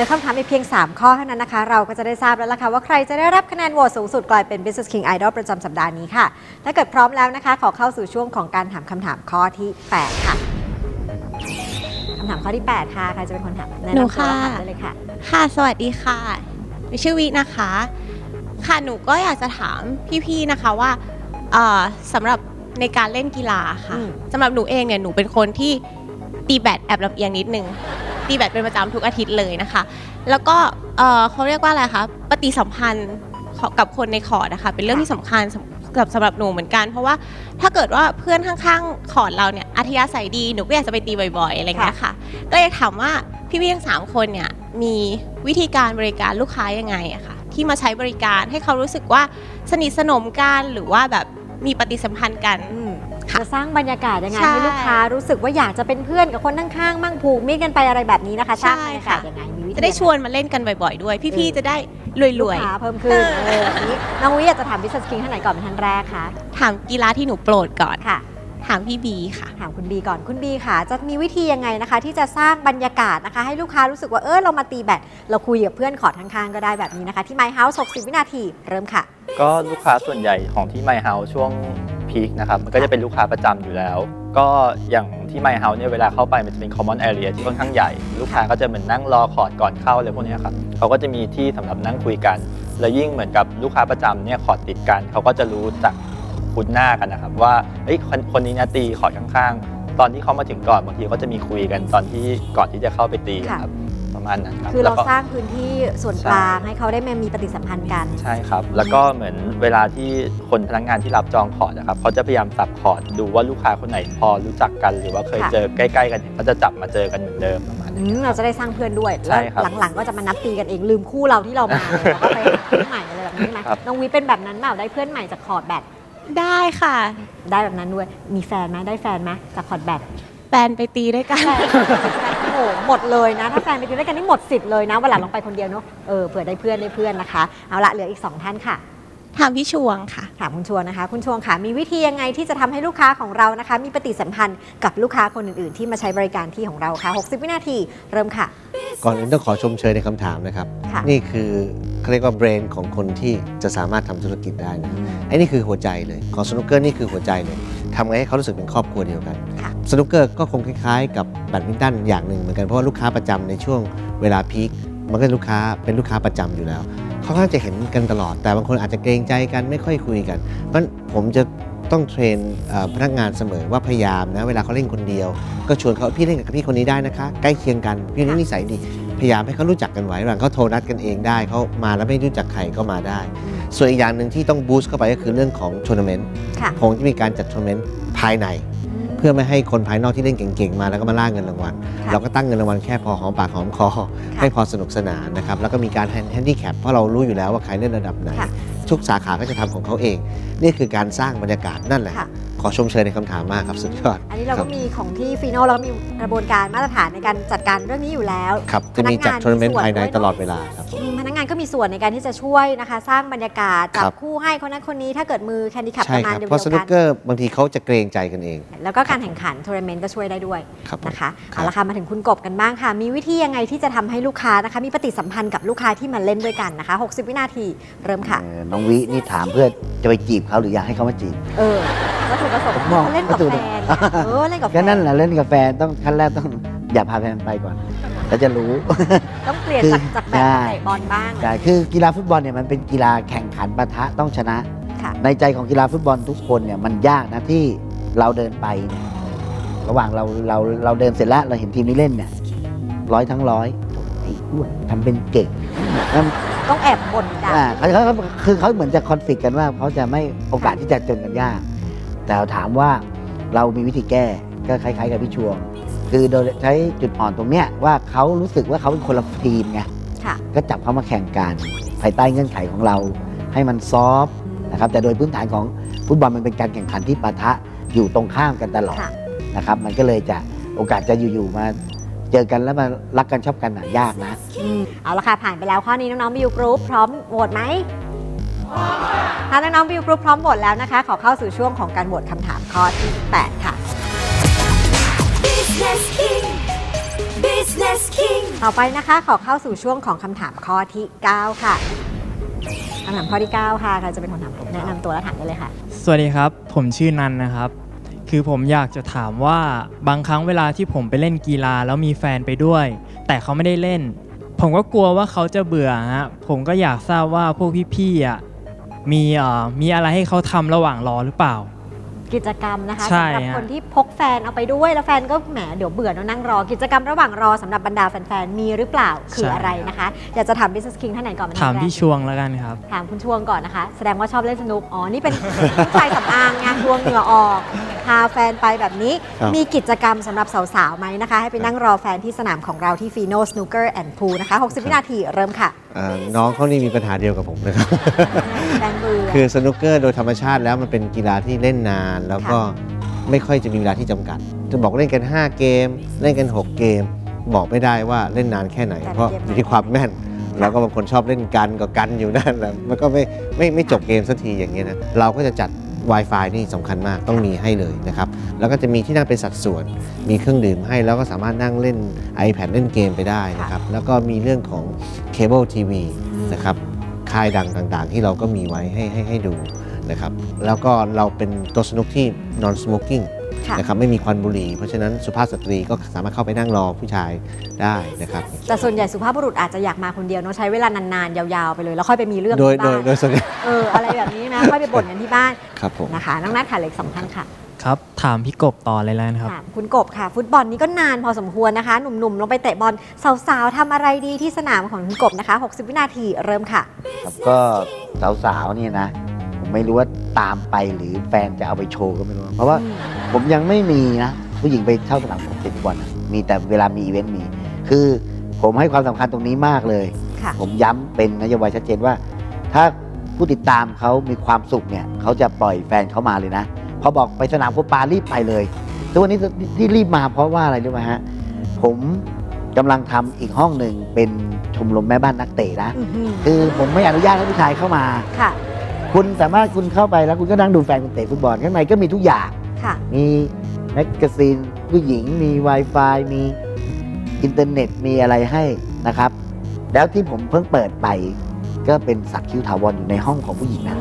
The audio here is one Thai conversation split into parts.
ลือคำถามอีกเพียง 3 ข้อเท่านั้นนะคะ เราก็จะได้ทราบแล้วล่ะค่ะว่าใครจะได้รับคะแนนโหวตสูงสุดกลายเป็น Business King Idol ประจำสัปดาห์นี้ค่ะ ถ้าเกิดพร้อมแล้วนะคะ ขอเข้าสู่ช่วงของการถามคำถามข้อที่ 8 ค่ะคำถามข้อที่ 8 ค่ะ ใครจะเป็นคนถามแนะหนูนำตัวค่ะและถามได้เลยค่ะ ค่ะ สวัสดีค่ะหนูชื่อวินะคะ ค่ะ หนูก็อยากจะถามพี่ๆ นะคะว่าเอ่อสำหรับในการเล่นกีฬาค่ะอืม สำหรับหนูเองเนี่ย หนูเป็นคนที่ตีแบดแอบลำเอียงนิดนึง ตีแบดเป็นประจำทุกอาทิตย์เลยนะคะ แล้วก็เอ่อเขาเรียกว่าอะไรคะปฏิสัมพันธ์กับคนในคอร์ดนะคะเป็นเรื่องที่สำคัญสำกับสำหรับหนูเหมือนกัน เพราะว่าถ้าเกิดว่าเพื่อนข้างๆคอร์ดเราเนี่ยอัธยาศัยดีหนูก็อยากจะไปตีบ่อยๆอะไรอย่างเงี้ยค่ะก็เลยถามว่าพี่ๆทั้งสามคนเนี่ยมีวิธีการบริการลูกค้ายังไงอะค่ะที่มาใช้บริการให้เขารู้สึกว่าสนิทสนมกันหรือว่าแบบมีปฏิสัมพันธ์กันอื จะสร้างบรรยากาศยังไงใช่ให้ลูกค้ารู้สึกว่าอยากจะเป็นเพื่อนกับคนข้างๆมั่งผูกมิตรกันไปอะไรแบบนี้นะคะสร้างบรรยากาศใช่ค่ะ ยังไงมีวิธีจะได้ชวนมาเล่นกันบ่อยๆด้วย พี่ๆจะได้รลูวกยค้าเพิ่มขึ้นเออแบบนี้น้องวิอยากจะถาม Business King ท่านไหนก่อนเป็นท่านแรกคะๆ ถามกีฬาที่หนูโปรดก่อน ค่ะ ถามพี่บีค่ะ ถามคุณบีก่อนคุณบีค่ะ จะมีวิธียังไงนะคะ ที่จะสร้างบรรยากาศนะคะ ให้ลูกค้ารู้สึกว่าเออเรามาตีแบตเราคุยกับเพื่อนขอดข้างๆก็ได้แบบนี้นะคะ ที่ My House 60 วินาที เริ่มค่ะ ก็ลูกค้าส่วนใหญ่ของที่ My House ช่วง พีคนะครับมันก็จะเป็นลูกค้าประจำอยู่แล้ว ก็อย่างที่ My House เนี่ยเวลาเข้าไปมันจะเป็น common area ที่ค่อนข้างใหญ่ ลูกค้าก็จะเหมือนนั่งรอคอร์ดก่อนเข้าเลยพวกนี้ครับเขาก็จะมีที่สำหรับนั่งคุยกัน แล้วยิ่งเหมือนกับลูกค้าประจำเนี่ยคอร์ดติดกัน เขาก็จะรู้จักคุ้นหน้ากันนะครับว่าเฮ้ยคนคนนี้นะตีคอร์ดข้างๆ ตอนที่เขามาถึงก่อนบางทีก็จะมีคุยกันตอนที่ก่อนที่จะเข้าไปตีครับ ประมาณนั้นครับคือเราแล้วก็ สร้างพื้นที่ส่วนกลางให้เขาได้มามีปฏิสัมพันธ์กัน ใช่ครับ แล้วก็เหมือนเวลาที่คนพนักงานที่รับจองคอร์ดนะครับเขาจะพยายามสับคอร์ดดูว่าลูกค้าคนไหนพอรู้จักกัน หรือว่าเคยค่ะ เจอใกล้ๆกันเนี่ยเขาจะจับมาเจอกันเหมือนเดิมประมาณอืนี้ มเราจะได้สร้างเพื่อนด้วยใช่แล้วครับหลังๆ ก็จะมานับตีกันเองลืมคู่เราที่เรามาเลยแล้วก็ไปหาคู่ใหม่อะไรแบบนี้ใช่ไหมครับ น้องวิเป็นแบบนั้นเปล่าได้เพื่อนใหม่จากคอร์ดแบตได้ค่ะได้แบบนั้นด้วยมีแฟนไหมได้แฟนไหมจากคอร์ดแบตแฟนไปตีด้วยกัน แฟน โอ้โหหมดเลยนะ ถ้าแฟนไปดูด้วยกันนี่หมดสิทธิ์เลยนะวันหลังลองไปคนเดียวเนอะเออเผื่อได้เพื่อนได้เพื่อนนะคะ เอาละเหลืออีก 2 ท่านค่ะ ถามพี่ชวงค่ะ ถามคุณชวนนะคะ คุณชวงค่ะ มีวิธียังไงที่จะทำให้ลูกค้าของเรานะคะ มีปฏิสัมพันธ์กับลูกค้าคนอื่นๆ ที่มาใช้บริการที่ของเราค่ะ 60 วินาที เริ่มค่ะ ก่อนอื่นต้องขอชมเชยในคำถามนะครับ ค่ะ นี่คือเขาเรียกว่าเบรนของคนที่จะสามารถทำธุรกิจได้นะไอ้นี่คือหัวใจเลย ของสนุกเกอร์นี่คือหัวใจเลย ทำไงให้เขารู้สึกเป็นครอบครัวเดียวกันค่ะสนุกเกอร์ก็คงคล้ายๆ กับแบดมินตันอย่างหนึ่งเหมือนกัน เพราะว่าลูกค้าประจำในช่วงเวลาพีคมันก็ลูกค้าเป็นลูกค้าประจำอยู่แล้วเขาก็จะเห็นกันตลอด แต่บางคนอาจจะเกรงใจกันไม่ค่อยคุยกัน เพราะฉะนั้นผมจะต้องเทรนเอ่อพนักงานเสมอว่าพยายามนะเวลาเขาเล่นคนเดียว ก็ชวนเขาพี่เล่นกับพี่คนนี้ได้นะคะ ใกล้เคียงกัน พี่นี่นิสัยดี พยายามให้เขารู้จักกันไว้หลังเขาโทรนัดกันเองได้เขามาแล้วไม่รู้จักใครก็มาได้ ส่วนอีกอย่างหนึ่งที่ต้องบูสต์เข้าไปก็คือเรื่องของทัวร์นาเมนต์ค่ะคงจะมีการจัดทัวร์นาเมนต์ภายใน เพื่อไม่ให้คนภายนอกที่เล่นเก่งๆมาแล้วก็มาล่าเงินรางวัลค่ะเราก็ตั้งเงินรางวัลแค่พอหอมปากหอมคอให้พอสนุกสนานนะครับแล้วก็มีการแฮนดี้แคปเพราะเรารู้อยู่แล้วว่าใครเล่นระดับไหนค่ะทุกสาขาก็จะทำของเขาเอง นี่คือการสร้างบรรยากาศนั่นแหละค่ะ ขอชมเชยในคำถามมากครับสุดยอดอันนี้เราครัก็บ มีของที่ฟีโน่เราก็มีกระบวนการมาตรฐานในการจัดการเรื่องนี้อยู่แล้ว ครับจะมีจัดพนักงานทัวร์นาเมนต์มีส่วนภายในด้วยเนอะตลอดเวลาครับ อืมพนักงานก็มีส่วนในการที่จะช่วยนะคะ สร้างบรรยากาศจัครับบ คู่ให้คนนั้นคนนี้ถ้าเกิดมือแคนดี้ขับปใช่ระคมาณรับ เดียวเพราะสนุกกันเกอร์บางทีเขาจะเกรงใจกันเองแล้วก็การแข่งขันทัวร์นาเมนต์ก็ช่วยได้ด้วยครับผม นะคะครับ เอาละค่ะมาถึงคุณกบกันบ้างค่ะ มีวิธียังไงที่จะทำให้ลูกค้านะคะ มีปฏิสัมพันธ์กับลูกค้าที่มาเล่นด้วยกันนะคะ 60 วินาทีเริ่มค่ะ เออน้องวินี่ถามเพื่อจะไปจีบเขาหรืออยากให้เขามาจีบ เออ วัตถุประสงค์ผมมองเขาเล่นกับวัตถุแฟนไงเออเล่นกับแฟแค่นนั้นแหละเล่นกาแฟนต้องขั้นแรกต้องอย่าพาแฟนไปก่อนแล้วจะรู้ ต้องเปลี่ยนจากจากแบบใช่ เตะบอลบ้าง แต่คือกีฬาฟุตบอลเนี่ยมันเป็นกีฬาแข่งขันปะทะต้องชนะ ค่ะ ในใจของกีฬาฟุตบอลทุกคนเนี่ยมันยากนะที่เราเดินไปเนี่ยระหว่างเราเราเราเดินเสร็จแล้วเราเห็นทีมนี้เล่นเนี่ยร้อยทั้งร้อยไอ้อ้วนทำเป็นเก่งแล้วต้องแอบบ่นด่าอ่าเขาเขาเขาคือเขาเหมือนจะคอนฟ lict กันว่าเขาจะไม่โอกาสที่จะจนกันยาก แต่ถามว่าเรามีวิธีแก้ก็คล้าย ๆ กับพี่ชวง คือโดยใช้จุดอ่อนตรงเนี้ยว่าเขารู้สึกว่าเขาเป็นคนละทีมไงค่ะ ก็จับเขามาแข่งกันภายใต้เงื่อนไขของเรา ให้มันซอฟต์นะครับแต่โดยพื้นฐานของฟุตบอลมันเป็นการแข่งขันที่ปะทะอยู่ตรงข้ามกันตลอดค่ะ นะครับ มันก็เลยจะโอกาสจะอยู่ๆมาเจอกันแล้วมารักกันชอบกันน่ะยากนะอืมเอาละค่ะ ผ่านไปแล้วข้อนี้น้องๆบิวกรุ๊ปพร้อมโหวตไหม ถ้าน้องๆบิวกรุ๊ปพร้อมโหวตแล้วนะคะ ขอเข้าสู่ช่วงของการโหวตคำถามข้อที่ 8 ค่ะ Business King Business King ต่อไปนะคะขอเข้าสู่ช่วงของคำถามข้อที่ 9 ค่ะคำถามข้อที่ 9 ค่ะใครจะเป็นคนถามแนะนำตัวและถามได้เลยค่ะ สวัสดีครับ ผมชื่อนันนะครับ คือผมอยากจะถามว่าบางครั้งเวลาที่ผมไปเล่นกีฬาแล้วมีแฟนไปด้วย แต่เขาไม่ได้เล่น ผมก็กลัวว่าเขาจะเบื่อฮะผมก็อยากทราบว่าพวกพี่ๆอะ มีเอ่อมีอะไรให้เขาทำระหว่างรอหรือเปล่า กิจกรรมนะคะใช่สำหรับฮะ คนที่พกแฟนเอาไปด้วยแล้วแฟนก็แหมเดี๋ยวเบื่อเนอะนั่งรอ กิจกรรมระหว่างรอสำหรับบรรดาแฟนๆมีหรือเปล่าคืออะไรนะคะ อยากจะถาม Business King ท่านไหนก่อนเป็นถามท่นแรกพี่ชวงแล้วกันครับ ถามคุณชวงก่อนนะคะ แสดงว่าชอบเล่นสนุกอ๋อนี่เป็น ผู้ชายสำอางไงชวงเหงื่อออกพาแฟนไปแบบนี้ ครับ มีกิจกรรมสำหรับสาวๆไหมนะคะ ให้ไปนั่งรอแฟนที่สนามของเราที่ Fino Snooker and Pool นะคะ 60 วินาทีเริ่มค่ะอ่าน้องเขานี่มีปัญหาเดียวกับผมนะครับแฟนเบื่อคือสนุกเกอร์โดยธรรมชาติแล้วมันเป็นกีฬาที่เล่นนาน แล้วก็ไม่ค่อยจะมีเวลาที่จำกัด จะบอกเล่นกัน 5 เกม เล่นกัน 6 เกม บอกไม่ได้ว่าเล่นนานแค่ไหนแต่เพราะเกมอยู่ที่ความแม่น แล้วก็บางคนชอบเล่นกันก็กันอยู่นั่นแหละมันก็ไม่ไม่ไม่จบเกมสักทีอย่างเงี้ยนะเราก็จะจัด Wi-Fi นี่สำคัญมากต้องมีให้เลยนะครับ แล้วก็จะมีที่นั่งเป็นสัดส่วน มีเครื่องดื่มให้แล้วก็สามารถนั่งเล่น iPad เล่นเกมไปได้นะครับ แล้วก็มีเรื่องของเคเบิลทีวีนะครับค่ายดังต่างๆ ที่เราก็มีไว้ให้ให้ให้ดูนะครับ แล้วก็เราเป็นโตัวสนุกที่ non smoking ค่ะ นะครับไม่มีควันบุหรี่ เพราะฉะนั้นสุภาพสตรีก็สามารถเข้าไปนั่งรอผู้ชายได้นะครับ แต่ส่วนใหญ่สุภาพบุรุษอาจจะอยากมาคนเดียวเนอะใช้เวลานานๆ ยาวๆ ไปเลย แล้วค่อยไปมีเรื่องโดย ที่โดบ้ายนโดยส่วนใหญ่ เอออะไรแบบนี้นะ ค่อยไปบ่นกันที่บ้านครับผม นะคะ น้องนัทค่ะเหล็กสองท่านค่ะครับ ถามพี่กบต่อเลยแล้วนะครับ ถามคุณกบค่ะ ฟุตบอลนี้ก็นานพอสมควรนะคะ หนุ่มๆลงไปเตะบอลสาวๆทำอะไรดีที่สนามของคุณกบนะคะ 60 วินาทีเริ่มค่ะ ครับก็สาวๆเนี่ยนะ ผมไม่รู้ว่าตามไปหรือแฟนจะเอาไปโชว์ก็ไม่รู้เพราะว่าผมยังไม่มีนะผู้หญิงไปเช่าสนามของเตะฟุตบอลอะมีแต่เวลามีอีเวนต์มี คือผมให้ความสำคัญตรงนี้มากเลย ค่ะ ผมย้ำเป็นนโยบายชัดเจนว่า ถ้า ผู้ติดตามเขามีความสุขเนี่ยเขาจะปล่อยแฟนเขามาเลยนะพอบอกไปสนามโคปารีบไปเลยทุกวันนี้ที่รีบมาเพราะว่าอะไรรู้ไหมฮะผมกำลังทำอีกห้องหนึ่งเป็นชมรมแม่บ้านนักเตะนะอื้อหือคือผมไม่อนุญาตให้ผู้ชายเข้ามาค่ะ คุณสามารถคุณเข้าไปแล้วคุณก็นั่งดูแฟนคุณเตะฟุตบอลข้างในก็มีทุกอย่างค่ะ มีแมกกาซีนผู้หญิงมี Wi-Fi มีอินเทอร์เน็ตมีอะไรให้นะครับ แล้วที่ผมเพิ่งเปิดไป ก็เป็นสักคิ้วถาวรอยู่ในห้องของผู้หญิงนะ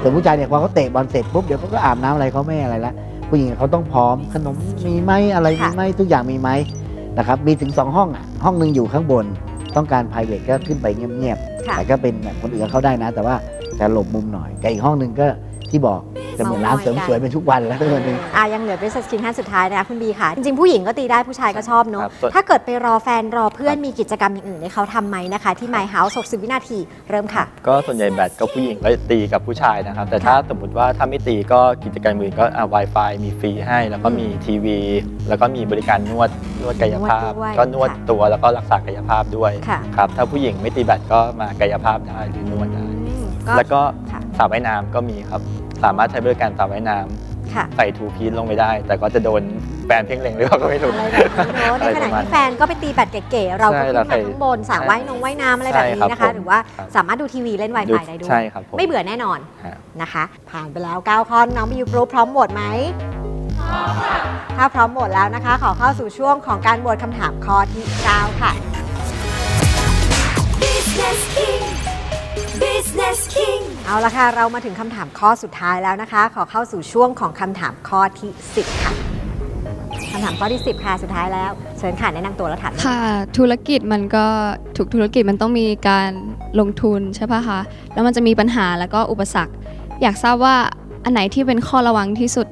แต่ผู้ชายเนี่ยพอเขาเตะบอลเสร็จปุ๊บเดี๋ยวเขาก็อาบน้ำอะไรเขาไม่อะไรละผู้หญิงเขาต้องพร้อมขนมมีไหมอะไรมีไหมทุกอย่างมีไหมนะครับมีถึงสองห้องอะห้องหนึ่งอยู่ข้างบนต้องการ p r i v a t ก็ขึ้นไปเงียบๆค่ะ แต่ก็เป็นแบบคนอื่นเข้าได้นะ แต่ว่าจะหลบมุมหน่อยกับอีกห้องหนึ่งก็ที่บอก จะเหมือนร้านเสริมสวยเป็นทุกวันแล้วทุกวันนี้อะยังเหลือ Business King ท่านสุดท้ายนะคะคุณบีค่ะ จริงๆผู้หญิงก็ตีได้ผู้ชายก็ชอบเนอะครับส่วนถ้าเกิดไปรอแฟนรอเพื่อนมีกิจกรรมอย่างอื่นให้เขาทำไหมนะคะ ที่ My House 60 วินาทีเริ่มค่ะ ก็ส่วนใหญ่แบดก็ผู้หญิงก็ตีกับผู้ชายนะครับ แต่ถ้าสมมติว่าถ้าไม่ตีก็กิจกรรมอื่นก็อะ Wi-Fi มีฟรีให้ แล้วก็มีทีวี แล้วก็มีบริการนวดนวดกายภาพนวดด้วยก็นวดค่ะตัวแล้วก็รักษากายภาพด้วยค่ะครับถ้าผู้หญิงไม่ตีแบดก็มากายภาพได้หรือนวดได้อืมก็แล้วก็ค่ะสระว่ายน้ำก็มีครับ สามารถใช้บริการสระว่ายน้ำค่ะใส่ทูพีซลงไปได้ แต่ก็จะโดนแฟนเพ่งเล็งหรือเปล่าก็ไม่รู้ อะไรแบบนี้เนอะในขณะที่แฟนก็ไปตีแบดเก๋ๆเราก็ใช่ขึ้นเรามาใส่ข้างบนสระว่ายนงว่ายน้ำอะไรแบบนี้ใช่นะครัคะ บผม หรือว่าครับสามารถดูทีวีเล่น Wi-Fi ได้ด้วย ใช่ครับผม ไม่เบื่อแน่นอนฮะ นะคะ ผ่านไปแล้ว 9 ข้อน้องบิวรู้พร้อมโหวตไหมถ้าพร้อมโหวตแล้วนะคะ ขอเข้าสู่ช่วงของการโหวตคำถามข้อที่ 9 ค่ะ Business King Business King เอาละค่ะ เรามาถึงคำถามข้อสุดท้ายแล้วนะคะ ขอเข้าสู่ช่วงของคำถามข้อที่ 10 ค่ะคำถามข้อที่ 10 ค่ะ สุดท้ายแล้ว เชิญค่ะแนะนำตัวแล้วถามเลยค่ะ ธุรกิจมันก็ทุกธุรกิจมันต้องมีการลงทุนใช่ปะคะ แล้วมันจะมีปัญหาแล้วก็อุปสรรค อยากทราบว่าอันไหนที่เป็นข้อระวังที่สุด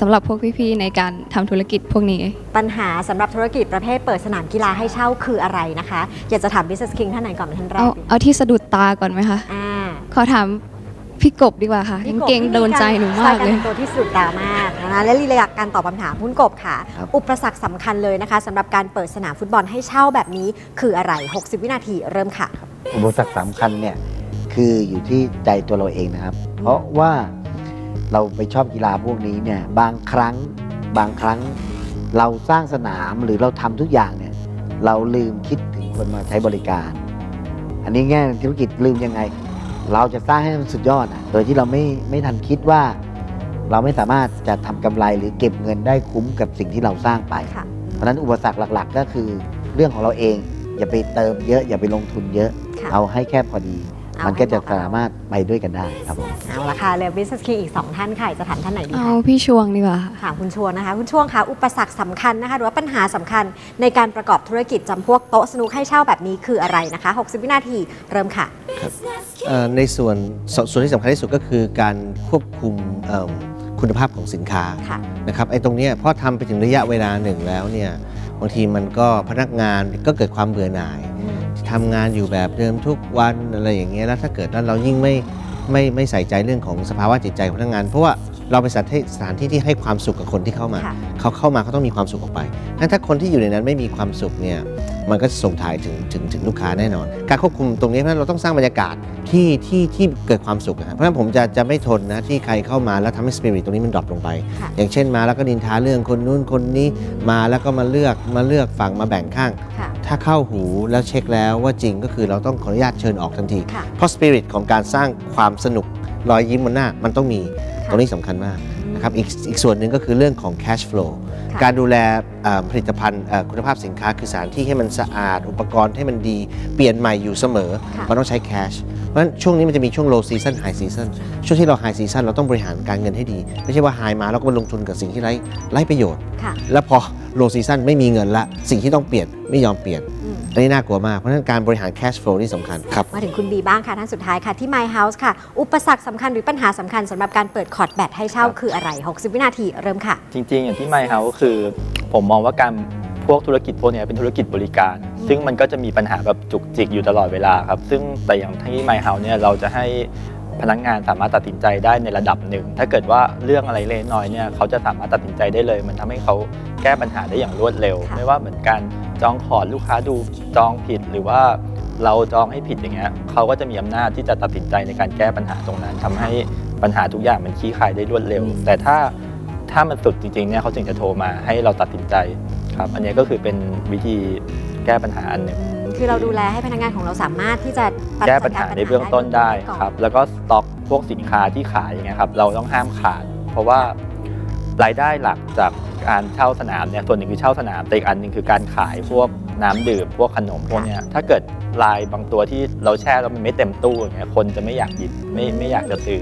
สำหรับพวกพี่ๆในการทำธุรกิจพวกนี้ ปัญหาสำหรับธุรกิจประเภทเปิดสนามกีฬาให้เช่าคืออะไรนะคะ อยากจะถาม Business King ท่านไหนก่อนเป็นท่านแรเอากดีเอาที่สะดุดตาก่อนไหมคะ อ่า ขอถาม พี่กบดีกว่าค่ะพี่กางบเกงโดนใจหนูมากเลยสไตรรแต่งตัวที่สุดตามากนะคะและลีลาการตอบคำถามคุณกบค่ะครับอุปสรรคสำคัญเลยนะคะสำหรับการเปิดสนามฟุตบอลให้เช่าแบบนี้ คืออะไร 60 วินาทีเริ่มค่ะ อุปสรรคสำคัญเนี่ยคืออยู่ที่ใจตัวเราเองนะครับ เพราะว่าเราไปชอบกีฬาพวกนี้เนี่ยบางครั้งบางครั้งเราสร้างสนามหรือเราทำทุกอย่างเนี่ยเราลืมคิดถึงคนมาใช้บริการ อันนี้แง่ธุรกิจลืมยังไง เราจะสร้างให้มันสุดยอดอะโดยที่เราไม่ไม่ทันคิดว่า เราไม่สามารถจะทำกำไรหรือเก็บเงินได้คุ้มกับสิ่งที่เราสร้างไป ค่ะ เพราะฉะนั้นอุปสรรคหลัก ๆ ก็คือเรื่องของเราเอง อย่าไปเติมเยอะ อย่าไปลงทุนเยอะ ค่ะ เอาให้แค่พอดีเอา มันก็จะให้เหมาะกับเราสามารถไปด้วยกันได้ครับผม เอาละค่ะเรือ Business King อีก 2 ท่านค่ะจะถามท่านไหนดีเอาคะพี่ชวงดีกว่าค่ะถามคุณชวนนะคะ คุณช่วงคะอุปสรรคสำคัญนะคะ หรือว่าปัญหาสำคัญในการประกอบธุรกิจจำพวกโต๊ะสนุกให้เช่าแบบนี้คืออะไรนะคะ 60 วินาทีเริ่มค่ะ Business เอ่ King อในส่วนสส่วนที่สำคัญที่สุดก็คือการควบคุมเอิ่มคุณภาพของสินค้าค่ะ นะครับไอ้ตรงเนี้ยพอทำไปถึงระยะเวลาหนึ่งแล้วเนี่ยบางทีมันก็พนักงานก็เกิดความเบื่อหน่าย ทำงานอยู่แบบเดิมทุกวันอะไรอย่างเงี้ยแล้วถ้าเกิดว่าเรายิ่งไม่ไม่ไม่ใส่ใจเรื่องของสภาวะจิตใจของพนักงาน เพราะว่าเราเป็นสถานที่สถานที่ที่ให้ความสุขกับคนที่เข้ามาค่ะเขาเข้ามาเขาต้องมีความสุขออกไปงั้นถ้าคนที่อยู่ในนั้นไม่มีความสุขเนี่ย มันก็จะส่งถ่ายถึงถึงถึงลูกค้าแน่นอน การควบคุมตรงนี้เพราะฉะนั้นเราต้องสร้างบรรยากาศที่ที่ที่เกิดความสุขนะครับเพราะฉะนั้นผมจะจะไม่ทนนะที่ใครเข้ามาแล้วทำให้สปิริตตรงนี้มันดรอปลงไปค่ะอย่างเช่นมาแล้วก็นินทาเรื่องคนนู้นคนนี้มาแล้วก็มาเลือกมาเลือกฝั่งมาแบ่งข้างค่ะถ้าเข้าหูแล้วเช็คแล้วว่าจริงก็คือเราต้องขออนุญาตเชิญออกทันทีค่ะเพราะสปิริตของการสร้างความสนุกรอยยิ้มบนหน้ามันต้องมีค่ะตรงนี้สำคัญมาก นะครับอีกอีกส่วนหนึ่งก็คือเรื่องของ cash flow ค่ะการดูแลเอ่อผลิตภัณฑ์เอ่อคุณภาพสินค้าคือสถานที่ให้มันสะอาด อุปกรณ์ให้มันดีเปลี่ยนใหม่อยู่เสมอค่ะมันต้องใช้ cash เพราะฉะนั้นช่วงนี้มันจะมีช่วง low season high season ช่วงที่เรา high season เราต้องบริหารการเงินให้ดี ไม่ใช่ว่า high มาแล้วก็ไปลงทุนกับสิ่งที่ไร้ไร้ประโยชน์ค่ะแล้วพอ low season ไม่มีเงินละสิ่งที่ต้องเปลี่ยนไม่ยอมเปลี่ยน อืมอันนี้น่ากลัวมาก เพราะฉะนั้นการบริหาร cash flow นี่สำคัญครับ มาถึงคุณบีบ้างค่ะท่านสุดท้ายค่ะที่ My House ค่ะ อุปสรรคสำคัญหรือปัญหาสำคัญสำหรับการเปิดคอร์ดแบตให้เช่าคืออะไร 60 วินาทีเริ่มค่ะ จริงๆ อย่างที่ไมเฮาก็คือ ผมมองว่าการพวกธุรกิจพวกเนี้ยเป็นธุรกิจบริการซึ่งมันก็จะมีปัญหาแบบจุกจิกอยู่ตลอดเวลาครับ ซึ่งแต่อย่างที่ไมเฮาเนี่ยเราจะให้พนักงานสามารถตัดสินใจได้ในระดับหนึ่ง ถ้าเกิดว่าเรื่องอะไรเล็กน้อยเนี่ยเขาจะสามารถตัดสินใจได้เลย มันทำให้เขาแก้ปัญหาได้อย่างรวดเร็ว ค่ะ ไม่ว่าเหมือนการ จองคอร์ดลูกค้าดูจองผิดหรือว่าเราจองให้ผิดอย่างเงี้ยเขาก็จะมีอำนาจที่จะตัดสินใจในการแก้ปัญหาตรงนั้นทำให้ปัญหาทุกอย่างมันคลี่คลายได้รวดเร็ว แต่ถ้าถ้ามันสุดจริงๆเนี่ยเขาถึงจะโทรมาให้เราตัดสินใจครับ อันนี้ก็คือเป็นวิธีแก้ปัญหาอันหนึ่งคือเราดูแลให้พนักงานของเราสามารถที่จะแก้ปัญหาในเบื้องต้นได้ก่อครับแล้วก็สต็อกพวกสินค้าที่ขายอย่างเงี้ยครับเราต้องห้ามขาด เพราะว่ารายได้หลักจาก การเช่าสนามเนี่ยส่วนหนึ่งคือเช่าสนามแต่อีกอันหนึ่งคือการขายพวกน้ำดื่มพวกขนมพวกเนี้ยถ้าเกิดลายบางตัวที่เราแช่แล้วมันไม่เต็มตู้อย่างเงี้ยคนจะไม่อยากหยิบไม่ไม่อยากจะซื้อ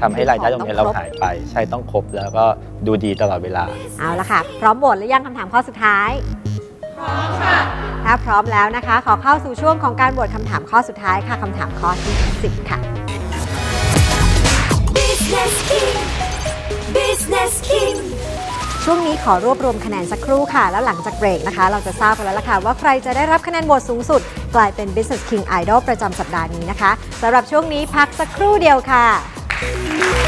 ทำให้รายได้ตรงเนี้ยเราหายไป ใช่ต้องครบแล้วก็ดูดีตลอดเวลา เอาละค่ะ พร้อมโหวตหรือยังคำถามข้อสุดท้าย พร้อมค่ะ ถ้าพร้อมแล้วนะคะ ขอเข้าสู่ช่วงของการโหวตคำถามข้อสุดท้ายค่ะคำถามข้อที่ 10 ค่ะ Business King Business King ช่วงนี้ขอรวบรวมคะแนนสักครู่ค่ะ แล้วหลังจากเบรกนะคะ เราจะทราบกันแล้วล่ะค่ะว่าใครจะได้รับคะแนนโหวตสูงสุด กลายเป็น Business King Idol ประจำสัปดาห์นี้นะคะสำหรับช่วงนี้พักสักครู่เดียวค่ะ